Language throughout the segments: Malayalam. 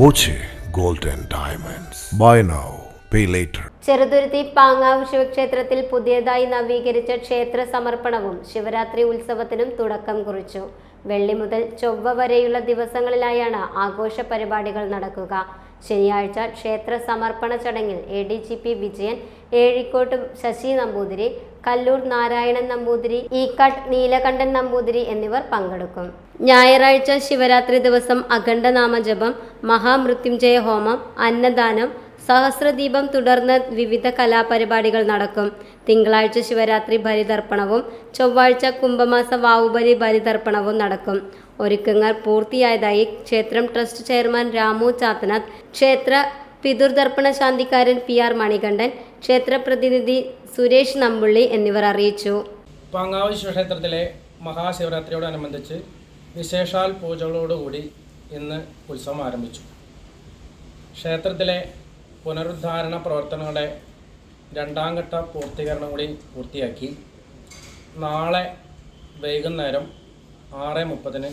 Boche gold and diamonds buy now pay later Cheruthuruthy Pangavu ശിവക്ഷേത്രത്തിൽ പുതിയതായി നവീകരിച്ച ക്ഷേത്ര സമർപ്പണവും ശിവരാത്രി ഉത്സവത്തിനും തുടക്കം കുറിച്ചു. വെള്ളി മുതൽ ചൊവ്വ വരെയുള്ള ദിവസങ്ങളിലായാണ് ആഘോഷ പരിപാടികൾ നടക്കുക. ശനിയാഴ്ച ക്ഷേത്ര സമർപ്പണ ചടങ്ങിൽ A D G P Vijayan Ezhikkottu Sasi Namboothiri Kallur Narayanan Namboothiri Eekkattu Neelakandan Namboothiri എന്നിവർ പങ്കെടുക്കും. ഞായറാഴ്ച ശിവരാത്രി ദിവസം അഖണ്ഡനാമജപം മഹാമൃത്യുഞ്ജയ ഹോമം അന്നദാനം സഹസ്രദീപം തുടർന്ന് വിവിധ കലാപരിപാടികൾ നടക്കും. തിങ്കളാഴ്ച ശിവരാത്രി ബലിതർപ്പണവും ചൊവ്വാഴ്ച കുംഭമാസ വാവുബലി ബലിതർപ്പണവും നടക്കും. ഒരുക്കങ്ങൾ പൂർത്തിയായതായി ക്ഷേത്രം ട്രസ്റ്റ് ചെയർമാൻ രാമു ചാത്തനാഥ് ക്ഷേത്ര പിതൃതർപ്പണ ശാന്തിക്കാരൻ പി ആർ മണികണ്ഠൻ ക്ഷേത്ര പ്രതിനിധി സുരേഷ് നമ്പുള്ളി എന്നിവർ അറിയിച്ചു. പാങ്ങാവ് ശിവക്ഷേത്രത്തിലെ മഹാശിവരാത്രിയോടനുബന്ധിച്ച് വിശേഷാൽ പൂജകളോടുകൂടി ഇന്ന് ഉത്സവം ആരംഭിച്ചു. ക്ഷേത്രത്തിലെ പുനരുദ്ധാരണ പ്രവർത്തനങ്ങളുടെ രണ്ടാം ഘട്ട പൂർത്തീകരണം കൂടി പൂർത്തിയാക്കി. നാളെ വൈകുന്നേരം ആറ് മുപ്പതിന്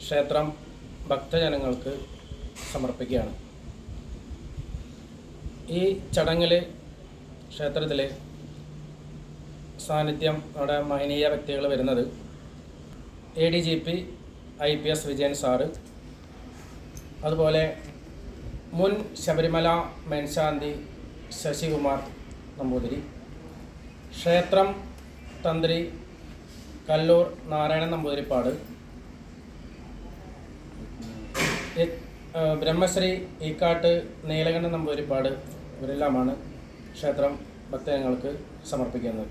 ക്ഷേത്രം ഭക്തജനങ്ങൾക്ക് സമർപ്പിക്കുകയാണ്. ഈ ചടങ്ങിൽ ക്ഷേത്രത്തിൽ സാന്നിധ്യം നമ്മുടെ മഹനീയ വ്യക്തികൾ വരുന്നത്. A D G P I P S Vijayan sir. അതുപോലെ മുൻ ശബരിമല മേൽശാന്തി ശശികുമാർ നമ്പൂതിരി ക്ഷേത്രം തന്ത്രി കല്ലൂർ നാരായണൻ നമ്പൂതിരിപ്പാട് ബ്രഹ്മശ്രീ ഈക്കാട്ട് നീലകണ്ഠൻ നമ്പൂതിരിപ്പാട് ഇവരെല്ലാമാണ് ക്ഷേത്രം ഭക്തജനങ്ങൾക്ക് സമർപ്പിക്കുന്നത്.